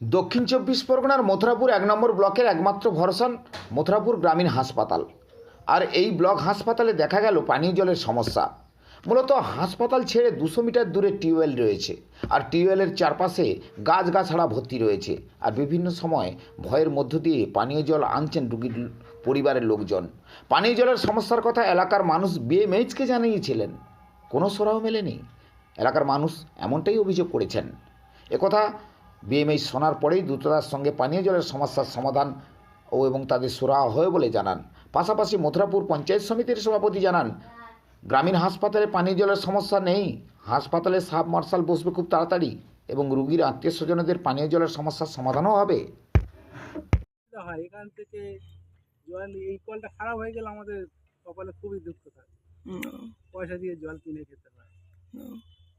দক্ষিণ চব্বিশ পরগনার মথুরাপুর এক নম্বর ব্লকের একমাত্র ভরসান মথুরাপুর গ্রামীণ হাসপাতাল। আর এই ব্লক হাসপাতালে দেখা গেল পানীয় জলের সমস্যা। মূলত হাসপাতাল ছেড়ে দুশো মিটার দূরে টিউবওয়েল রয়েছে আর টিউবওয়েলের চারপাশে গাছগাছড়া ভর্তি রয়েছে আর বিভিন্ন সময় ভয়ের মধ্য দিয়ে পানীয় জল আনছেন রুগীর পরিবারের লোকজন। পানীয় জলের সমস্যার কথা এলাকার মানুষ বিএমএইচকে জানিয়েছিলেন। কোনো সরাও মেলেনি? এলাকার মানুষ এমনটাই অভিযোগ করেছেন। একথা বিএমএইচ শোনার পরেই দ্রুততার সঙ্গে পানীয় জলের সমস্যার সমাধান ও এবং তাদের সুরাহা হয় বলে জানান। পাশাপাশি মথুরাপুর পঞ্চায়েত সমিতির সভাপতি জানান গ্রামীণ হাসপাতালে পানীয় জলের সমস্যা নেই। হাসপাতালে সাব মার্শাল বসবে খুব তাড়াতাড়ি এবং রুগীর আত্মীয় স্বজনদের পানীয় জলের সমস্যার সমাধানও হবে। হয়। এখান থেকে জল এই কলটা খারাপ হয়ে গেলে আমাদের কপালে খুবই দুঃখ থাকে। পয়সা দিয়ে জল কিনে খেতে হয়।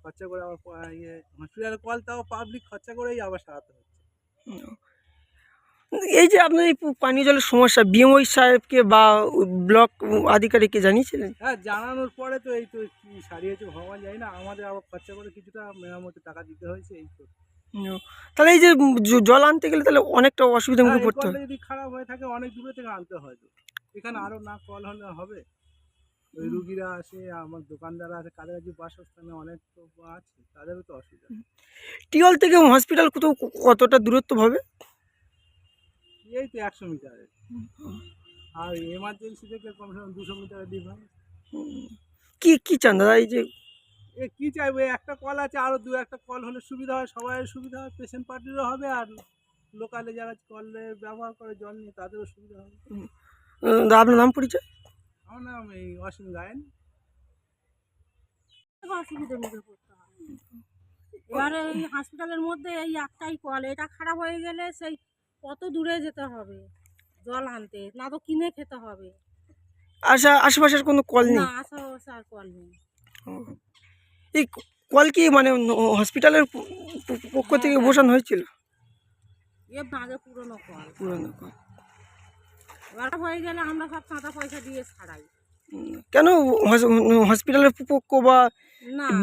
খরচা করে আবার ইয়ে হসপিটালের কল তাও পাবলিক খরচা করেই আবার সারাতে হচ্ছে। এই যে আপনার এই পানীয় জলের সমস্যা বিএমওই সাহেবকে বা ব্লক আধিকারিককে জানিয়েছিলেন? হ্যাঁ জানানোর পরে তো এই তো কি সারিয়েছে ভগবান যায় না আমাদের আবার খরচা করে কিছুটা মেরামতের টাকা দিতে হয়েছে এই তো। তাহলে এই যে জল আনতে গেলে তাহলে অনেকটা অসুবিধার হ্যাঁ, মুখে পড়তে হয়। যদি খারাপ হয়ে থাকে অনেক দূরে থেকে আনতে হয় তো। এখানে আরও না কল হলে হবে। ওই রুগীরা আসে আমার দোকানদার আছে কাদের কাছে বাসস্থানে অনেক তো আছে তাদেরও তো অসুবিধা। টিওল থেকে হসপিটাল কোথাও কতটা দূরত্ব হবে? এই তো একশো মিটারে। আর এমার্জেন্সি থেকে কমসে কম দুশো মিটারের ডিফারেন্স কি কি চান দাদা এই যে? এ কী চাইবে একটা কল আছে আরও দু একটা কল হলে সুবিধা হয় সবাই সুবিধা হয় পেশেন্ট পার্টিরও হবে আর লোকালে যারা কলে ব্যবহার করে জল নিয়ে তাদেরও সুবিধা হবে। দাদা, আপনার নাম পরিচয়? আমার নাম এই অসীম গায়েন। অসুবিধার পড়তে হয়। এবারে এই হসপিটালের মধ্যে এই একটাই কল এটা খারাপ হয়ে গেলে সেই কত দূরে যেতে হবে জল আনতে না তো কিনে খেতে হবে। আশা আশেপাশের কোনো কল না নেই? আসা বসা আর কল নেই। এই কল কি মানে হসপিটালের পক্ষ থেকে বসানো হয়েছিল? এ আগে পুরনো কল। পুরনো কল। এবার হয়ে গেলে আমরা সব চাঁদা পয়সা দিয়ে ছাড়াই। কেন? হসপিটালের পক্ষ বা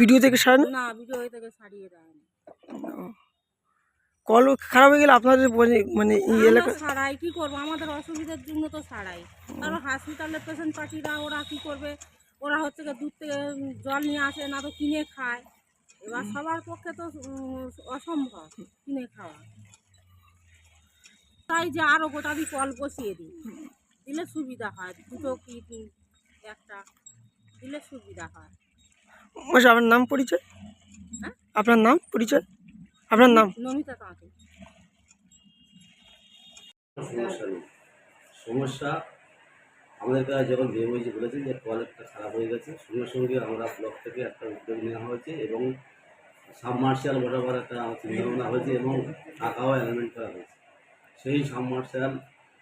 ভিডিও থেকে সারানো না ভিডিও থেকে ছাড়িয়ে দেয় কল খারাপ হয়ে গেলে আপনাদের মানে- মানে এই এলাকা ছাড়াই কি করব? আমাদের অসুবিধার জন্য তো ছাড়াই। কারণ হসপিটালের পেশেন্ট পার্টিরা ওরা কি করবে? ওরা হচ্ছে দূর থেকে জল নিয়ে আসে না তো কিনে খায়। এবার সবার পক্ষে তো অসম্ভব কিনে খাওয়া। তাই যে আরও গোটা দিয়ে কল বসিয়ে দিই। দিলে সুবিধা হয় দুটো কি একটা দিলে সুবিধা হয়। আচ্ছা আপনার নাম পরিচয়? হ্যাঁ? আপনার নাম পরিচয়? আপনার নাম? নমিতা তাঁতি সমস্যা নেই। সমস্যা আমাদের কাছে যখন বিএমওজি বলেছে যে কল একটা খারাপ হয়ে গেছে সঙ্গে সঙ্গে আমরা ব্লক থেকে একটা উদ্যোগ নেওয়া হয়েছে এবং সাবমার্শাল বরাবর একটা চিন্তা ভাবনা হয়েছে এবং টাকাও অ্যালাইনমেন্ট করা হয়েছে। সেই সাবমার্শাল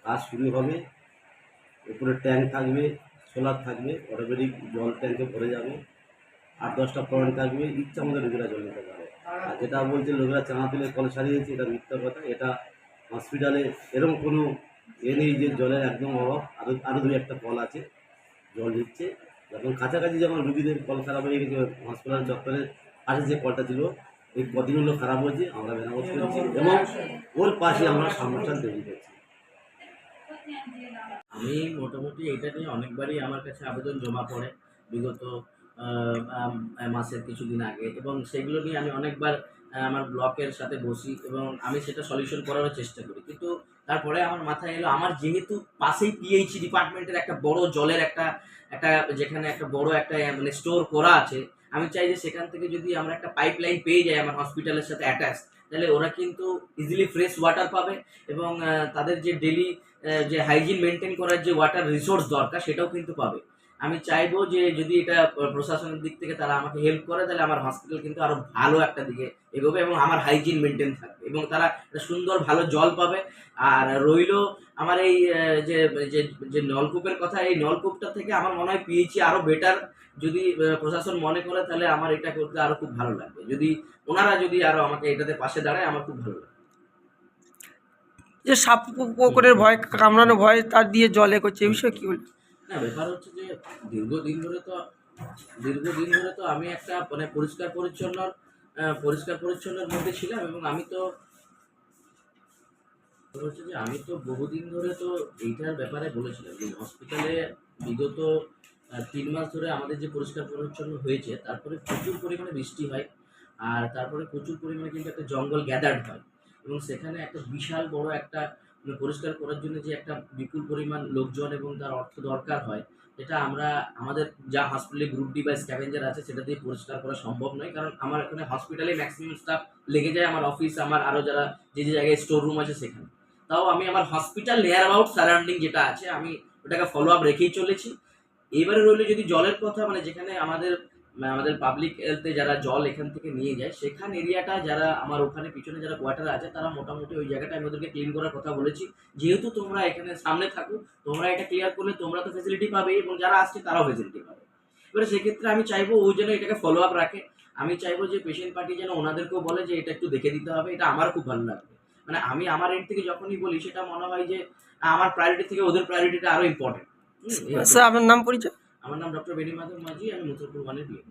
কাজ শুরু হবে। উপরে ট্যাঙ্ক থাকবে, সোলার থাকবে, অটোমেটিক জল ট্যাঙ্কে ভরে যাবে। আট দশটা পয়েন্ট থাকবে, ইচ্ছা আমাদের লোকেরা জল নিতে পারে আর যেটা বলছে, লোকেরা চাঁদা তুলে কল সারিয়েছে, এটা মিথ্যা কথা। এটা হসপিটালে এরকম কোনো এ নেই যে জলের একদম অভাব। আরও আরও দুই একটা কল আছে, জল দিচ্ছে। যখন কাছাকাছি যখন রুগীদের কল খারাপ হয়ে গেছে হসপিটাল চত্বরের পাশে যে কলটা ছিল এই কদিন হলো খারাপ হয়েছে, আমরা মেরামত করছি এবং ওর পাশে আমরা সমস্যা তৈরি করছি আমি মোটামুটি এটা নিয়ে অনেকবারই আমার কাছে আবেদন জমা পড়ে, বিগত মাসের কিছুদিন আগে এবং সেগুলো নিয়ে আমি অনেকবার আমার ব্লকের সাথে বসি এবং আমি সেটা সলিউশন করারও চেষ্টা করি। কিন্তু তারপরে আমার মাথায় এলো, আমার যেহেতু পাশেই পিএইচি ডিপার্টমেন্টের একটা বড় জলের একটা একটা যেখানে একটা বড় একটা মানে স্টোর করা আছে আমি চাই যে সেখান থেকে যদি আমরা একটা পাইপ লাইন পেয়ে যাই আমার হসপিটালের সাথে অ্যাটাচ তাহলে ওরা কিন্তু ইজিলি ফ্রেশ ওয়াটার পাবে এবং তাদের যে ডেলি যে হাইজিন মেনটেন করার যে ওয়াটার রিসোর্স দরকার সেটাও কিন্তু পাবে। আমি চাইব যে যদি এটা প্রশাসনের দিক থেকে তারা আমাকে হেল্প করে, তাহলে আমার হসপিটাল কিন্তু আরও ভালো একটা দিকে এগোবে এবং আমার হাইজিন মেনটেন থাকবে এবং তারা সুন্দর ভালো জল পাবে। আর রইল আমার এই যে যে নলকূপের কথা, এই নলকূপটা থেকে আমার মনে হয় পিএইচি আরও বেটার যদি প্রশাসন মনে করে, তাহলে আমার এটা করতে আরও খুব ভালো লাগবে। যদি ওনারা যদি আরও আমাকে এটাতে পাশে দাঁড়ায়, আমার খুব ভালো লাগবে। যে সাপ পুকুরের ভয় কামড়ানো ভয়, তার দিয়ে জলে করছে এই বিষয়ে কি বলবেন? না, ব্যাপার হচ্ছে যে দীর্ঘদিন ধরে তো, দীর্ঘদিন ধরে তো আমি একটা মানে পরিষ্কার পরিচ্ছন্ন পরিষ্কার পরিচ্ছন্নের মধ্যে ছিলাম এবং আমি তো হচ্ছে যে আমি তো বহুদিন ধরে তো এইটার ব্যাপারে বলেছিলাম যে হসপিটালে বিগত তিন মাস ধরে আমাদের যে পরিষ্কার পরিচ্ছন্ন হয়েছে, তারপরে প্রচুর পরিমাণে বৃষ্টি হয়, আর তারপরে প্রচুর পরিমাণে কিন্তু একটা জঙ্গল গ্যাদার্ড হয়। এবং সেখানে একটা বিশাল বড় একটা মানে পরিষ্কার করার জন্য যে একটা বিপুল পরিমাণ লোকজন এবং তার অর্থ দরকার হয়, এটা আমরা, আমাদের যা হসপিটালে গ্রুপ ডি বা স্ক্যাভেঞ্জার আছে, সেটা দিয়ে পরিষ্কার করা সম্ভব নয়। কারণ আমার এখানে হসপিটালে ম্যাক্সিমাম স্টাফ লেগে যায়, আমার অফিস আমার আরও যারা যে যে জায়গায় স্টোর রুম আছে সেখানে। তাও আমি আমার হসপিটাল নিয়ার অ্যাবাউট সারাউন্ডিং যেটা আছে, আমি ওটাকে ফলো আপ রেখেই চলেছি। এবারে রইলে যদি জলের কথা মানে যেখানে আমাদের আমাদের পাবলিক হেলথে যারা জল এখান থেকে নিয়ে যায়, সেখান এরিয়াটা যারা আমার ওখানে পিছনে যারা কোয়ার্টার আছে, তারা মোটামুটি ওই জায়গাটা আমি ওদেরকে ক্লিন করার কথা বলেছি। যেহেতু তোমরা এখানে সামনে থাকো, তোমরা এটা ক্লিয়ার করলে তোমরা তো ফেসিলিটি পাবে এবং যারা আসছে তারাও ফেসিলিটি পাবে। এবারে সেক্ষেত্রে আমি চাইব ওই যেন এটাকে ফলো আপ রাখে। আমি চাইব যে পেশেন্ট পার্টি যেন ওনাদেরকেও বলে যে এটা একটু দেখে দিতে হবে, এটা আমার খুব ভালো লাগবে। মানে আমি আমার এন্ড থেকে যখনই বলি, সেটা মনে হয় যে আমার প্রায়োরিটি থেকে ওদের প্রায়োরিটিটা আরও ইম্পর্টেন্ট স্যার, আপনার নাম পরিচয়? আমার নাম ডক্টর বেনি মাধব মাঝি আমি মুথুরপুর ওয়ানের বিয়ে